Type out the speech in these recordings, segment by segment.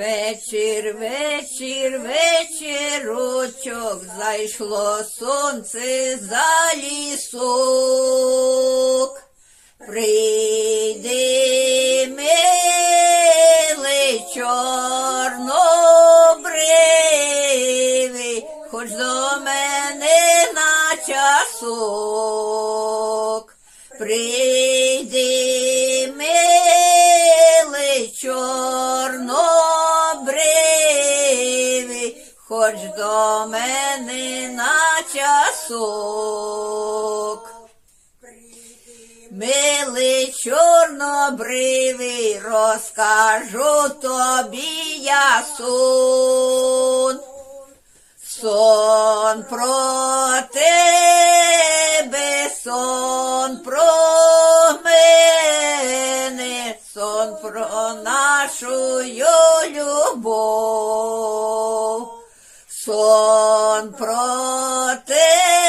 Вечір, вечір, вечірочок, зайшло сонце за лісок. Прийди, милий чорнобривий, хоч до мене на часок. Прийди, хоч до мене на часок. Милий чорнобривий, розкажу тобі я сон. Сон про тебе, сон про мене, сон про нашу любов. Сон про тебе,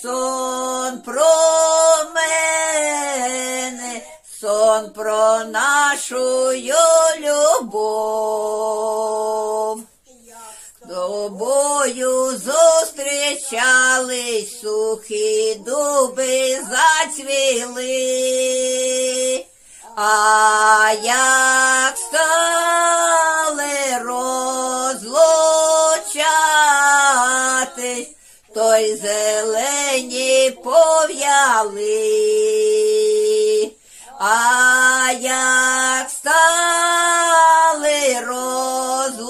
сон про мене, сон про нашу любов. Тобою зустрічались сухі дуби зацвіли, а як стали то й зелені пов'яли, а як стали розлучатись,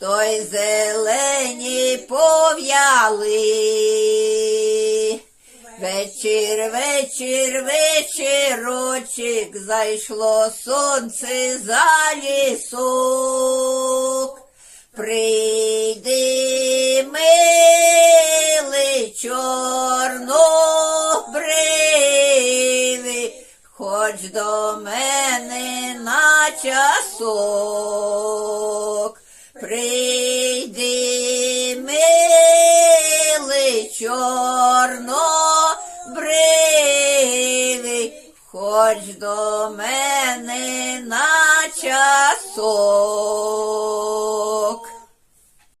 то й зелені пов'яли. Вечір, вечір, вечірочок, зайшло сонце за лісок. Прийди, милий чорнобривий, хоч до мене на часок. Прийди, милий чорнобривий, хоч до мене на часок.